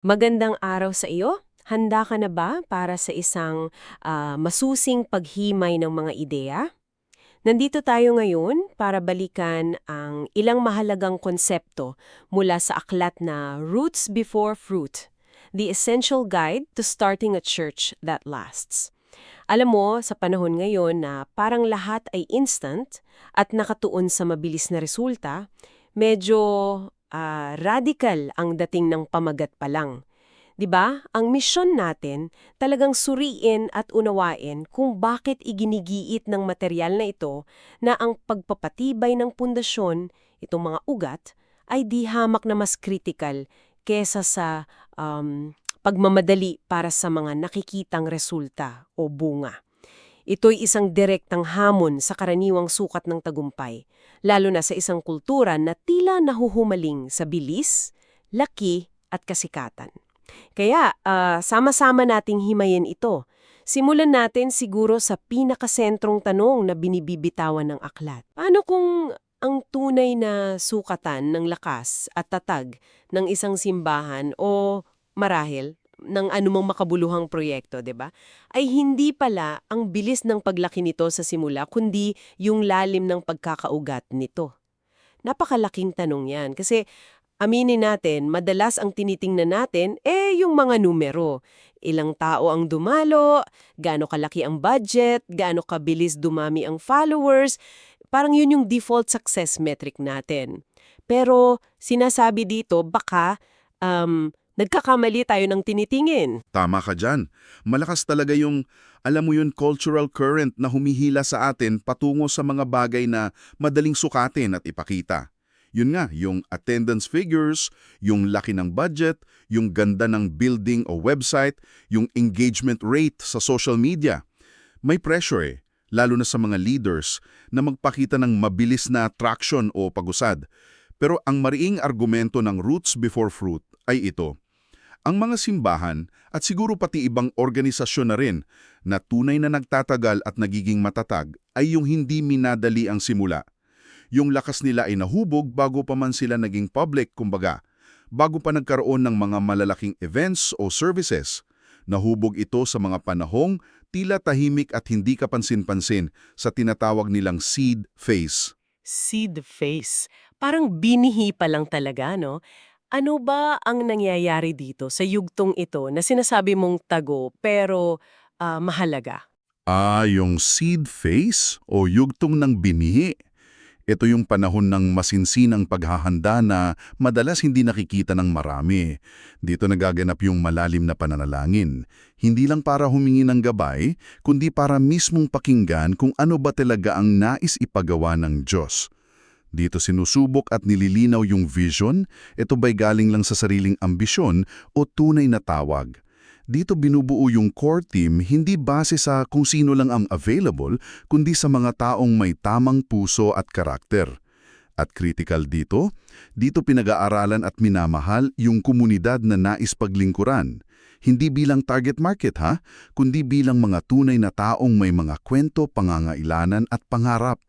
Magandang araw sa iyo. Handa ka na ba para sa isang ah, masusing paghimay ng mga ideya? Nandito tayo ngayon para balikan ang ilang mahalagang konsepto mula sa aklat na Roots Before Fruit, The Essential Guide to Starting a Church That Lasts. Alam mo, sa panahon ngayon na parang lahat ay instant at nakatuon sa mabilis na resulta, medyo ah, radical ang dating ng pamagat pa lang. 'Di ba? Ang misyon natin talagang suriin at unawain kung bakit iginigiit ng material na ito na ang pagpapatibay ng pundasyon, itong mga ugat, ay di hamak na mas critical kesa sa um, pagmamadali para sa mga nakikitang resulta o bunga. Ito'y isang direktang hamon sa karaniwang sukat ng tagumpay, lalo na sa isang kultura na tila nahuhumaling sa bilis, laki at kasikatan. Kaya, ah, sama-sama nating himayin ito. Simulan natin siguro sa pinakasentrong tanong na binibibitawan ng aklat. Paano kung ang tunay na sukatan ng lakas at tatag ng isang simbahan o marahil ng anumang makabuluhang proyekto, 'di ba? Ay hindi pala ang bilis ng paglaki nito sa simula, kundi yung lalim ng pagkakaugat nito. Napakalaking tanong 'yan kasi Aminin natin, madalas ang tinitingnan natin, eh yung mga numero. Ilang tao ang dumalo, gaano kalaki ang budget, gaano kabilis dumami ang followers, parang yun yung default success metric natin. Pero sinasabi dito, baka um, nagkakamali tayo ng tinitingin. Tama ka dyan. Malakas talaga yung, alam mo yun, cultural current na humihila sa atin patungo sa mga bagay na madaling sukatin at ipakita. Yun nga, yung attendance figures, yung laki ng budget, yung ganda ng building o website, yung engagement rate sa social media. May pressure eh, lalo na sa mga leaders, na magpakita ng mabilis na traction o pagusad. Pero ang mariing argumento ng roots before fruit ay ito. Ang mga simbahan at siguro pati ibang organisasyon na rin na tunay na nagtatagal at nagiging matatag ay yung hindi minadali ang simula. Yung lakas nila ay nahubog bago pa man sila naging public, kumbaga. Bago pa nagkaroon ng mga malalaking events o services. Nahubog ito sa mga panahong tila tahimik at hindi kapansin-pansin sa tinatawag nilang seed phase. Seed face. Parang binihi pa lang talaga, no? Ano ba ang nangyayari dito sa yugtong ito na sinasabi mong tago pero ah, mahalaga? Ah, yung seed phase o yugtong ng binihi. Ito yung panahon ng masinsinang paghahanda na madalas hindi nakikita ng marami. Dito nagaganap yung malalim na pananalangin. Hindi lang para humingi ng gabay, kundi para mismong pakinggan kung ano ba talaga ang nais ipagawa ng Diyos. Dito sinusubok at nililinaw yung vision, ito ba'y galing lang sa sariling ambisyon o tunay na tawag. Dito binubuo yung core team hindi base sa kung sino lang ang available, kundi sa mga taong may tamang puso at karakter. At critical dito, dito pinag-aaralan at minamahal yung komunidad na nais paglingkuran. Hindi bilang target market ha, kundi bilang mga tunay na taong may mga kwento, pangangailanan at pangarap.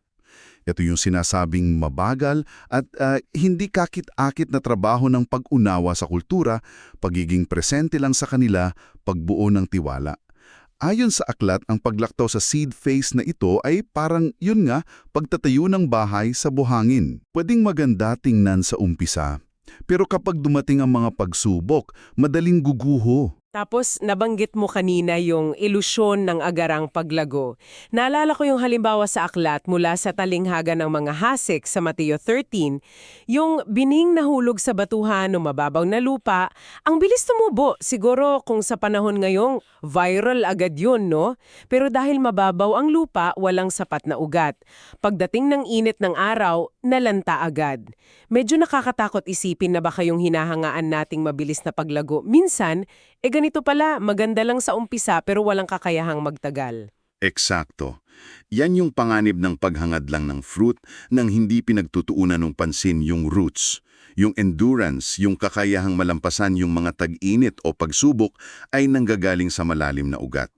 Ito yung sinasabing mabagal at ah, hindi kakit-akit na trabaho ng pag-unawa sa kultura, pagiging presente lang sa kanila, pagbuo ng tiwala. Ayon sa aklat, ang paglaktaw sa seed phase na ito ay parang, yun nga, pagtatayo ng bahay sa buhangin. Pwedeng maganda tingnan sa umpisa. Pero kapag dumating ang mga pagsubok, madaling guguho. Tapos nabanggit mo kanina yung ilusyon ng agarang paglago. Naalala ko yung halimbawa sa aklat mula sa talinghaga ng mga hasik sa Mateo 13, yung bining nahulog sa batuhan o mababaw na lupa, ang bilis tumubo. Siguro kung sa panahon ngayong viral agad yun, no? Pero dahil mababaw ang lupa, walang sapat na ugat. Pagdating ng init ng araw, nalanta agad. Medyo nakakatakot isipin na baka yung hinahangaan nating mabilis na paglago. Minsan, eh ganito pala, maganda lang sa umpisa pero walang kakayahang magtagal. Eksakto. Yan yung panganib ng paghangad lang ng fruit nang hindi pinagtutuunan ng pansin yung roots. Yung endurance, yung kakayahang malampasan yung mga tag-init o pagsubok ay nanggagaling sa malalim na ugat.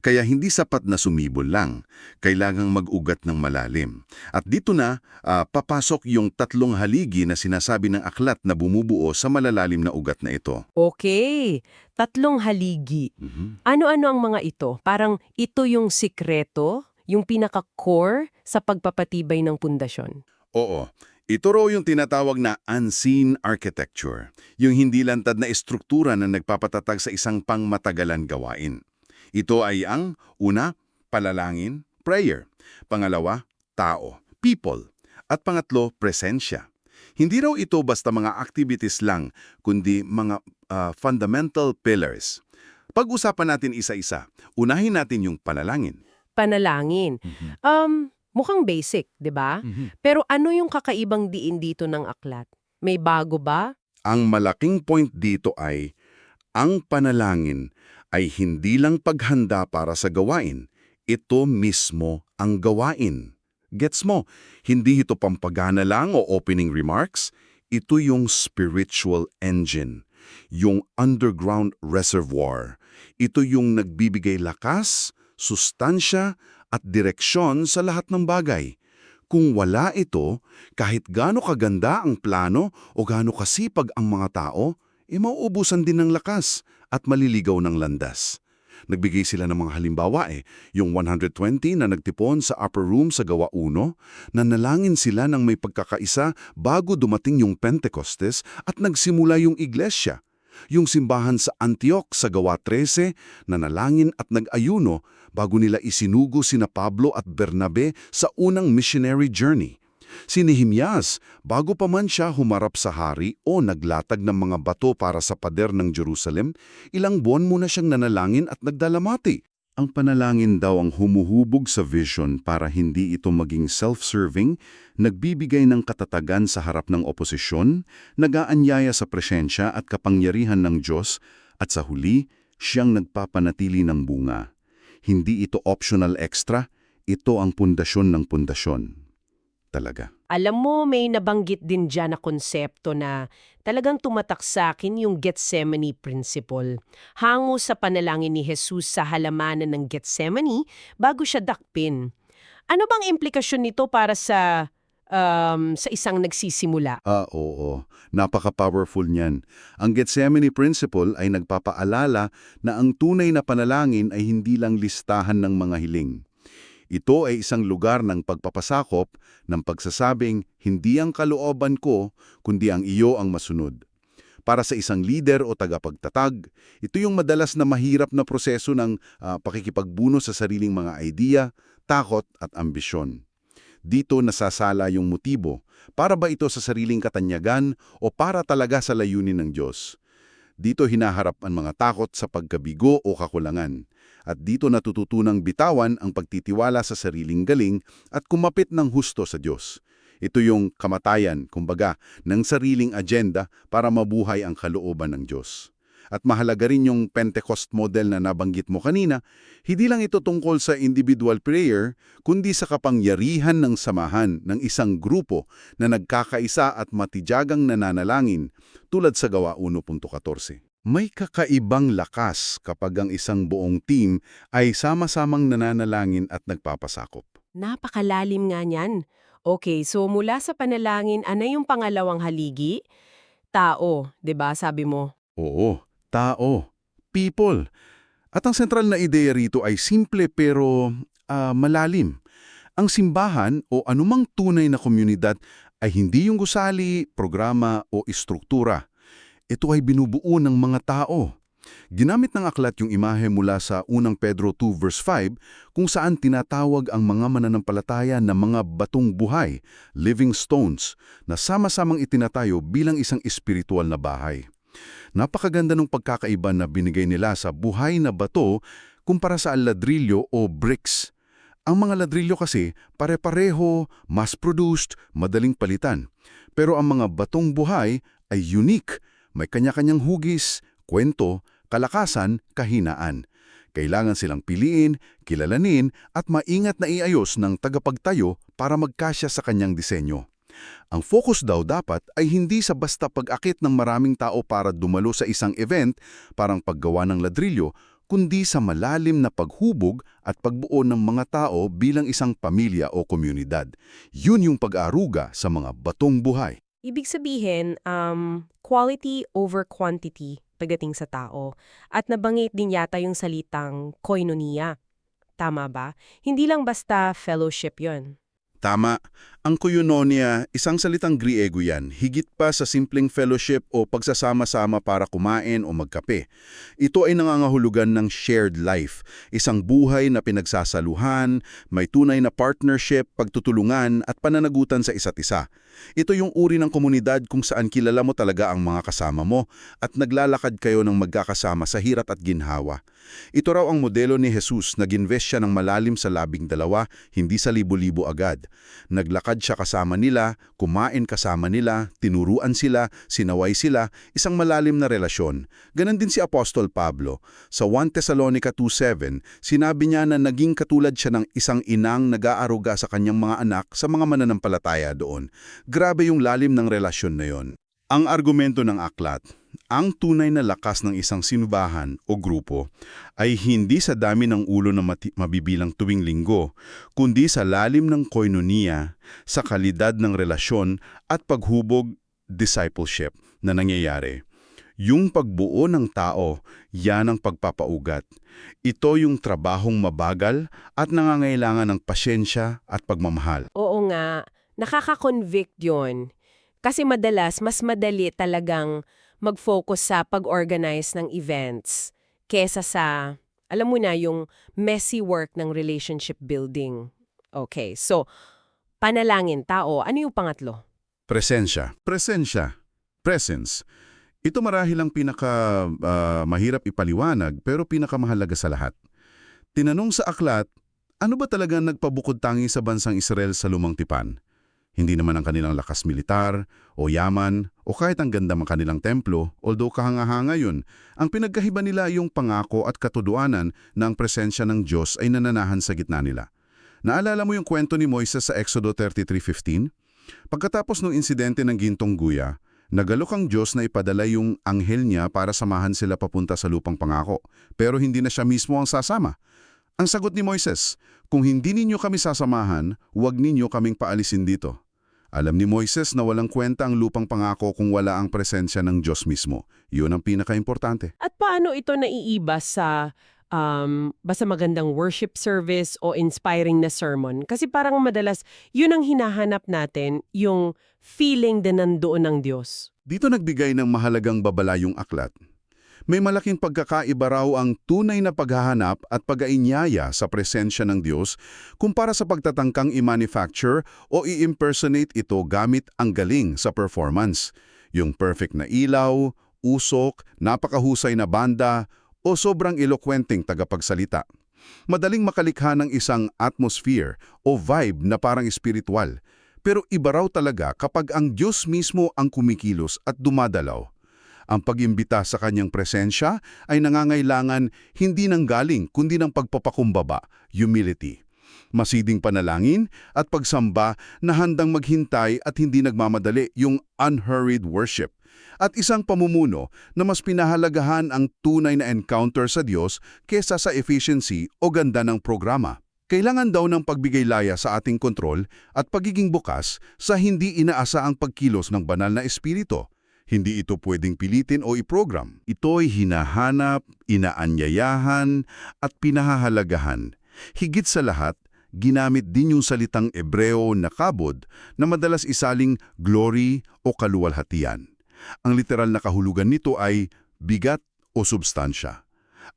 Kaya hindi sapat na sumibol lang. Kailangang mag-ugat ng malalim. At dito na, ah, papasok yung tatlong haligi na sinasabi ng aklat na bumubuo sa malalalim na ugat na ito. Okay, tatlong haligi. Mhm. Ano-ano ang mga ito? Parang ito yung sikreto, yung pinaka-core sa pagpapatibay ng pundasyon. Oo. Ito raw yung tinatawag na unseen architecture, yung hindi lantad na estruktura na nagpapatatag sa isang pangmatagalan gawain. Ito ay ang una, palalangin, prayer. Pangalawa, tao, people. At pangatlo, presensya. Hindi raw ito basta mga activities lang, kundi mga ah, fundamental pillars. Pag-usapan natin isa-isa, unahin natin yung panalangin. Panalangin. Um, mukhang basic, 'di ba? Pero ano yung kakaibang diin dito ng aklat? May bago ba? Ang malaking point dito ay, ang panalangin ay hindi lang paghanda para sa gawain, ito mismo ang gawain. Gets mo? Hindi ito pampagana lang o opening remarks, ito yung spiritual engine, yung underground reservoir. Ito yung nagbibigay lakas, sustansya at direksyon sa lahat ng bagay. Kung wala ito, kahit gaano kaganda ang plano o gaano kasipag ang mga tao, e mauubusan din ng lakas at maliligaw ng landas. Nagbigay sila ng mga halimbawa eh, yung 120 na nagtipon sa upper room sa Gawa 1, na nalangin sila ng may pagkakaisa bago dumating yung Pentecostes at nagsimula yung iglesia. Yung simbahan sa Antioch sa Gawa 13 na nalangin at nag-ayuno bago nila isinugo sina Pablo at Bernabe sa unang missionary journey. Si Nehemias, bago pa man siya humarap sa hari o naglatag ng mga bato para sa pader ng Jerusalem, ilang buwan muna siyang nanalangin at nagdalamati. Ang panalangin daw ang humuhubog sa vision para hindi ito maging self-serving, nagbibigay ng katatagan sa harap ng oposisyon, nagaanyaya sa presensya at kapangyarihan ng Diyos, at sa huli, siyang nagpapanatili ng bunga. Hindi ito optional extra, ito ang pundasyon ng pundasyon. Talaga. Alam mo, may nabanggit din dyan na konsepto na talagang tumatak sa akin yung Gethsemane principle. Hango sa panalangin ni Jesus sa halamanan ng Gethsemane bago siya dakpin. Ano bang implikasyon nito para sa um, sa isang nagsisimula? Ah, oo. Napaka-powerful niyan. Ang Gethsemane Principle ay nagpapaalala na ang tunay na panalangin ay hindi lang listahan ng mga hiling. Ito ay isang lugar ng pagpapasakop ng pagsasabing hindi ang kalooban ko, kundi ang iyo ang masunod. Para sa isang leader o tagapagtatag, ito yung madalas na mahirap na proseso ng ah, pakikipagbuno sa sariling mga idea, takot at ambisyon. Dito nasasala yung motibo. Para ba ito sa sariling katanyagan o para talaga sa layunin ng Diyos? Dito hinaharap ang mga takot sa pagkabigo o kakulangan. At dito natututunang bitawan ang pagtitiwala sa sariling galing at kumapit ng husto sa Diyos. Ito yung kamatayan, kumbaga, ng sariling agenda para mabuhay ang kalooban ng Diyos. At mahalaga rin yung Pentecost model na nabanggit mo kanina, hindi lang ito tungkol sa individual prayer, kundi sa kapangyarihan ng samahan ng isang grupo na nagkakaisa at matijagang nananalangin, tulad sa Gawa 1.14. May kakaibang lakas kapag ang isang buong team ay sama-samang nananalangin at nagpapasakop. Napakalalim nga niyan. Okay, so mula sa panalangin, ano yung pangalawang haligi? Tao, 'di ba sabi mo? Oo, tao, people. At ang sentral na ideya rito ay simple pero ah, malalim. Ang simbahan o anumang tunay na komunidad ay hindi yung gusali, programa o istruktura. Ito ay binubuo ng mga tao. Ginamit ng aklat yung imahe mula sa unang Pedro 2 verse 5 kung saan tinatawag ang mga mananampalataya na mga batong buhay, living stones, na sama-samang itinatayo bilang isang espiritual na bahay. Napakaganda ng pagkakaiba na binigay nila sa buhay na bato kumpara sa ladrilyo o bricks. Ang mga ladrilyo kasi pare-pareho, mass-produced, madaling palitan. Pero ang mga batong buhay ay unique, may kanya-kanyang hugis, kwento, kalakasan, kahinaan. Kailangan silang piliin, kilalanin at maingat na iayos ng tagapagtayo para magkasya sa kanyang disenyo. Ang focus daw dapat ay hindi sa basta pag-akit ng maraming tao para dumalo sa isang event, parang paggawa ng ladrilyo, kundi sa malalim na paghubog at pagbuo ng mga tao bilang isang pamilya o komunidad. Yun yung pag-aaruga sa mga batong buhay. Ibig sabihin, um, quality over quantity pagdating sa tao. At nabanggit din yata yung salitang koinonia. Tama ba? Hindi lang basta fellowship yon. Tama. Ang koinonia, isang salitang Griego yan, higit pa sa simpleng fellowship o pagsasama-sama para kumain o magkape. Ito ay nangangahulugan ng shared life, isang buhay na pinagsasaluhan, may tunay na partnership, pagtutulungan at pananagutan sa isa't isa. Ito yung uri ng komunidad kung saan kilala mo talaga ang mga kasama mo at naglalakad kayo ng magkakasama sa hirat at ginhawa. Ito raw ang modelo ni Jesus na ginvest siya ng malalim sa labing dalawa, hindi sa libo-libo agad. Naglakad siya kasama nila, kumain kasama nila, tinuruan sila, sinaway sila, isang malalim na relasyon. Ganon din si Apostol Pablo. Sa 1 Thessalonica 2.7, sinabi niya na naging katulad siya ng isang inang nag-aaruga sa kanyang mga anak sa mga mananampalataya doon. Grabe yung lalim ng relasyon na yon. Ang argumento ng aklat, ang tunay na lakas ng isang sinubahan o grupo ay hindi sa dami ng ulo na mabibilang tuwing linggo, kundi sa lalim ng koinonia, sa kalidad ng relasyon at paghubog discipleship na nangyayari. Yung pagbuo ng tao, yan ang pagpapaugat. Ito yung trabahong mabagal at nangangailangan ng pasyensya at pagmamahal. Oo nga, nakaka-convict yun. Kasi madalas, mas madali talagang mag-focus sa pag-organize ng events kesa sa, alam mo na, yung messy work ng relationship building. Okay, so, panalangin tao, ano yung pangatlo? Presensya. Presensya. Presence. Ito marahil ang pinaka ah, mahirap ipaliwanag pero pinakamahalaga sa lahat. Tinanong sa aklat, ano ba talaga nagpabukod tangi sa bansang Israel sa lumang tipan? Hindi naman ang kanilang lakas militar, o yaman, o kahit ang ganda ng kanilang templo, although kahanga-hanga yun, ang pinagkahiba nila yung pangako at katuduanan na ang presensya ng Diyos ay nananahan sa gitna nila. Naalala mo yung kwento ni Moises sa Exodo 33.15? Pagkatapos ng insidente ng Gintong Guya, nagalok ang Diyos na ipadala yung anghel niya para samahan sila papunta sa lupang pangako, pero hindi na siya mismo ang sasama. Ang sagot ni Moises, kung hindi ninyo kami sasamahan, huwag ninyo kaming paalisin dito. Alam ni Moises na walang kwenta ang lupang pangako kung wala ang presensya ng Diyos mismo. Yun ang pinaka-importante. At paano ito naiiba sa um, basta magandang worship service o inspiring na sermon? Kasi parang madalas, yun ang hinahanap natin, yung feeling din nandoon ng Diyos. Dito nagbigay ng mahalagang babala yung aklat. May malaking pagkakaiba raw ang tunay na paghahanap at pag-ainyaya sa presensya ng Diyos kumpara sa pagtatangkang i-manufacture o i-impersonate ito gamit ang galing sa performance. Yung perfect na ilaw, usok, napakahusay na banda, o sobrang elokwenteng tagapagsalita. Madaling makalikha ng isang atmosphere o vibe na parang espiritual. Pero iba raw talaga kapag ang Diyos mismo ang kumikilos at dumadalaw. Ang pag-imbita sa kanyang presensya ay nangangailangan hindi ng galing kundi ng pagpapakumbaba, humility. Masiding panalangin at pagsamba na handang maghintay at hindi nagmamadali yung unhurried worship. At isang pamumuno na mas pinahalagahan ang tunay na encounter sa Diyos kesa sa efficiency o ganda ng programa. Kailangan daw ng pagbigay laya sa ating kontrol at pagiging bukas sa hindi inaasa ang pagkilos ng banal na espiritu. Hindi ito pwedeng pilitin o iprogram. Ito'y hinahanap, inaanyayahan, at pinahahalagahan. Higit sa lahat, ginamit din yung salitang Ebreo na kabod na madalas isaling glory o kaluwalhatian. Ang literal na kahulugan nito ay bigat o substansya.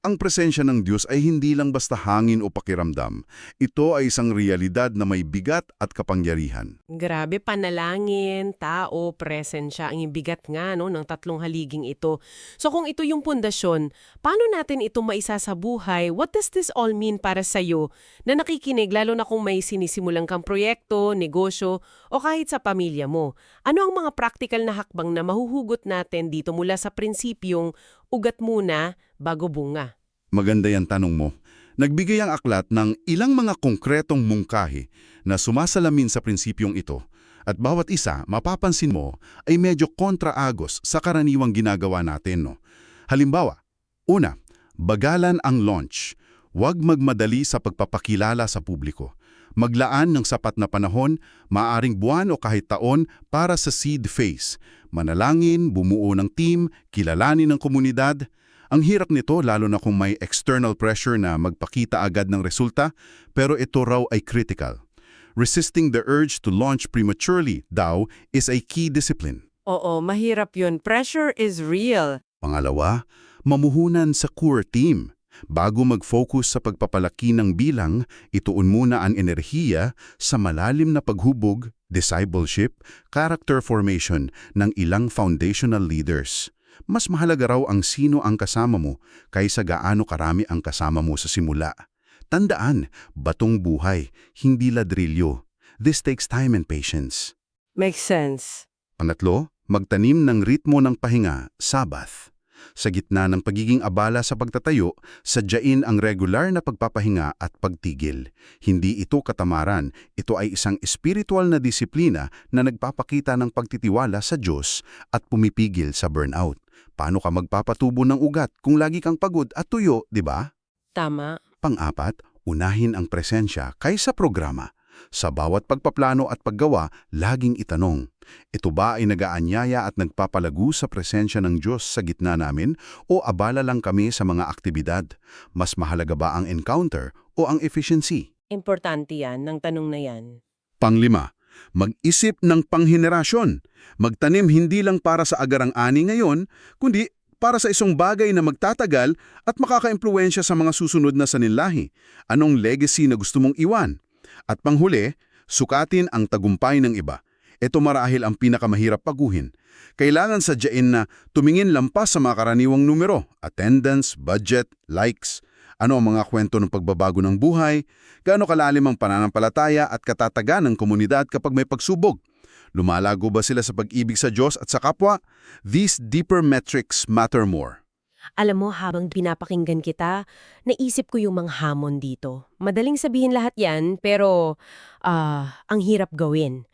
Ang presensya ng Diyos ay hindi lang basta hangin o pakiramdam. Ito ay isang realidad na may bigat at kapangyarihan. Grabe, panalangin, tao, presensya, ang bigat nga no, ng tatlong haliging ito. So kung ito yung pundasyon, paano natin ito maisa sa buhay? What does this all mean para sa'yo na nakikinig lalo na kung may sinisimulang kang proyekto, negosyo, o kahit sa pamilya mo? Ano ang mga practical na hakbang na mahuhugot natin dito mula sa prinsipyong ugat muna bago bunga? Maganda yan tanong mo. Nagbigay ang aklat ng ilang mga konkretong mungkahi na sumasalamin sa prinsipyong ito at bawat isa, mapapansin mo, ay medyo kontraagos sa karaniwang ginagawa natin. No? Halimbawa, una, Bagalan ang launch. Huwag magmadali sa pagpapakilala sa publiko. Maglaan ng sapat na panahon, maaring buwan o kahit taon para sa seed phase. Manalangin, bumuo ng team, kilalanin ng komunidad. Ang hirap nito lalo na kung may external pressure na magpakita agad ng resulta, pero ito raw ay critical. Resisting the urge to launch prematurely, daw, is a key discipline. Oo, mahirap yun. Pressure is real. Pangalawa, mamuhunan sa core team. Bago mag-focus sa pagpapalaki ng bilang, ituon muna ang enerhiya sa malalim na paghubog, discipleship, character formation ng ilang foundational leaders. Mas mahalaga raw ang sino ang kasama mo kaysa gaano karami ang kasama mo sa simula. Tandaan, batong buhay, hindi ladrilyo. This takes time and patience. Makes sense. Pangatlo, magtanim ng ritmo ng pahinga, Sabbath. Sa gitna ng pagiging abala sa pagtatayo, sadyain ang regular na pagpapahinga at pagtigil. Hindi ito katamaran, ito ay isang espiritual na disiplina na nagpapakita ng pagtitiwala sa Diyos at pumipigil sa burnout. Paano ka magpapatubo ng ugat kung lagi kang pagod at tuyo, di ba? Tama. Pang-apat, unahin ang presensya kaysa programa. Sa bawat pagpaplano at paggawa, laging itanong, ito ba ay nagaanyaya at nagpapalagu sa presensya ng Diyos sa gitna namin o abala lang kami sa mga aktibidad? Mas mahalaga ba ang encounter o ang efficiency? Importante yan, ng tanong na yan. Panglima, mag-isip ng panghenerasyon. Magtanim hindi lang para sa agarang ani ngayon, kundi para sa isang bagay na magtatagal at makakaimpluwensya sa mga susunod na saninlahi. Anong legacy na gusto mong iwan? At panghuli, sukatin ang tagumpay ng iba. Ito marahil ang pinakamahirap paguhin. Kailangan sadyain na tumingin lampas sa mga karaniwang numero, attendance, budget, likes, ano ang mga kwento ng pagbabago ng buhay, gaano kalalim ang pananampalataya at katatagan ng komunidad kapag may pagsubok. Lumalago ba sila sa pag-ibig sa Diyos at sa kapwa? These deeper metrics matter more. Alam mo, habang pinapakinggan kita, naisip ko yung mga hamon dito. Madaling sabihin lahat yan, pero ah, ang hirap gawin.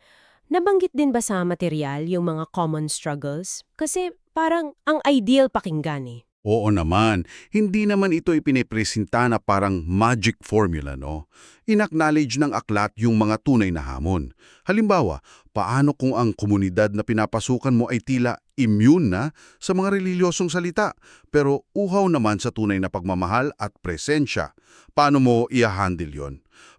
Nabanggit din ba sa material yung mga common struggles? Kasi parang ang ideal pakinggan eh. Oo naman, hindi naman ito ipinipresenta na parang magic formula, no? Inacknowledge ng aklat yung mga tunay na hamon. Halimbawa, paano kung ang komunidad na pinapasukan mo ay tila immune na sa mga reliyosong salita, pero uhaw naman sa tunay na pagmamahal at presensya? Paano mo i-handle yon?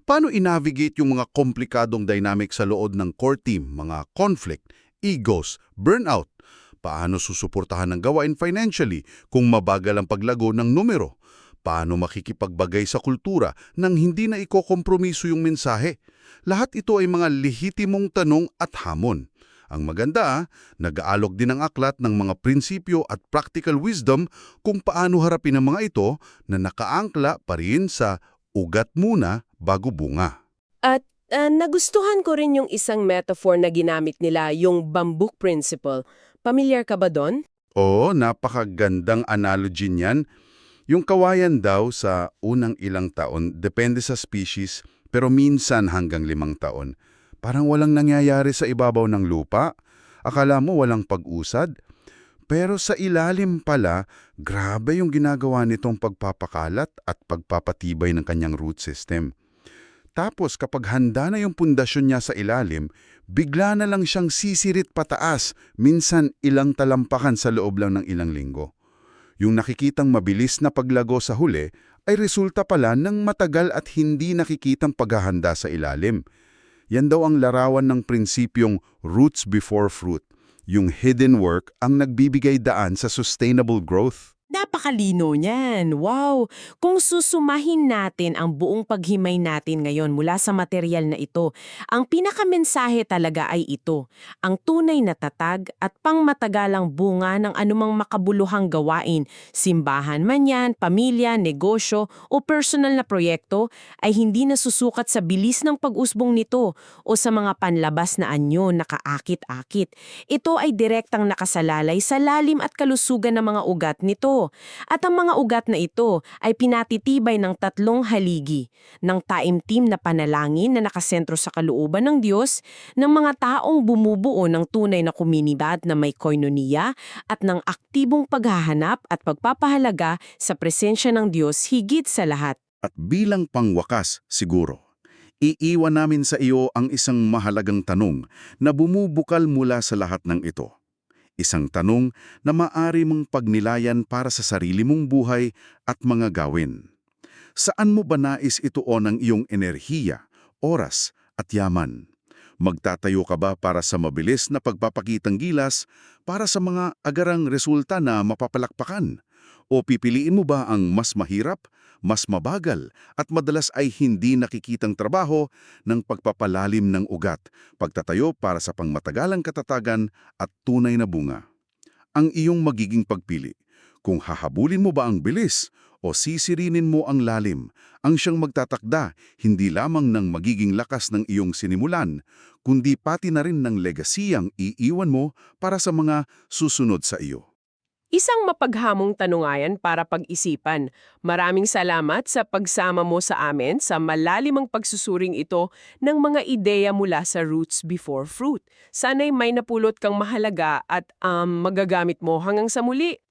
Paano i-navigate yung mga komplikadong dynamic sa loob ng core team, mga conflict, egos, burnout? Paano susuportahan ng gawain financially kung mabagal ang paglago ng numero? Paano makikipagbagay sa kultura nang hindi na ikokompromiso yung mensahe? Lahat ito ay mga lehitimong tanong at hamon. Ang maganda, nag-aalok din ang aklat ng mga prinsipyo at practical wisdom kung paano harapin ang mga ito na nakaangkla pa rin sa ugat muna bago bunga. At ah, nagustuhan ko rin yung isang metaphor na ginamit nila, yung bamboo principle. Pamilyar ka ba doon? Oo, napakagandang analogy niyan. Yung kawayan daw sa unang ilang taon, depende sa species, pero minsan hanggang limang taon. Parang walang nangyayari sa ibabaw ng lupa. Akala mo walang pag-usad. Pero sa ilalim pala, grabe yung ginagawa nitong pagpapakalat at pagpapatibay ng kanyang root system. Tapos kapag handa na yung pundasyon niya sa ilalim, bigla na lang siyang sisirit pataas, minsan ilang talampakan sa loob lang ng ilang linggo. Yung nakikitang mabilis na paglago sa huli ay resulta pala ng matagal at hindi nakikitang paghahanda sa ilalim. Yan daw ang larawan ng prinsipyong roots before fruit. Yung hidden work ang nagbibigay daan sa sustainable growth. Napakalino niyan. Wow! Kung susumahin natin ang buong paghimay natin ngayon mula sa material na ito, ang pinakamensahe talaga ay ito, ang tunay na tatag at pangmatagalang bunga ng anumang makabuluhang gawain, simbahan man yan, pamilya, negosyo o personal na proyekto ay hindi nasusukat sa bilis ng pag-usbong nito o sa mga panlabas na anyo na kaakit-akit. Ito ay direktang nakasalalay sa lalim at kalusugan ng mga ugat nito. At ang mga ugat na ito ay pinatitibay ng tatlong haligi, ng taimtim na panalangin na nakasentro sa kalooban ng Diyos, ng mga taong bumubuo ng tunay na komunidad na may koinonia at ng aktibong paghahanap at pagpapahalaga sa presensya ng Diyos higit sa lahat. At bilang pangwakas, siguro, iiwan namin sa iyo ang isang mahalagang tanong na bumubukal mula sa lahat ng ito. Isang tanong na maari mong pagnilayan para sa sarili mong buhay at mga gawin. Saan mo ba nais ituon ang iyong enerhiya, oras at yaman? Magtatayo ka ba para sa mabilis na pagpapakitang gilas para sa mga agarang resulta na mapapalakpakan? O pipiliin mo ba ang mas mahirap, mas mabagal at madalas ay hindi nakikitang trabaho ng pagpapalalim ng ugat, pagtatayo para sa pangmatagalang katatagan at tunay na bunga? Ang iyong magiging pagpili, kung hahabulin mo ba ang bilis o sisirinin mo ang lalim, ang siyang magtatakda hindi lamang ng magiging lakas ng iyong sinimulan, kundi pati na rin ng legasiyang iiwan mo para sa mga susunod sa iyo. Isang mapaghamong tanungayan para pag-isipan. Maraming salamat sa pagsama mo sa amin sa malalimang pagsusuring ito ng mga ideya mula sa Roots Before Fruit. Sana'y may napulot kang mahalaga at um, magagamit mo hanggang sa muli.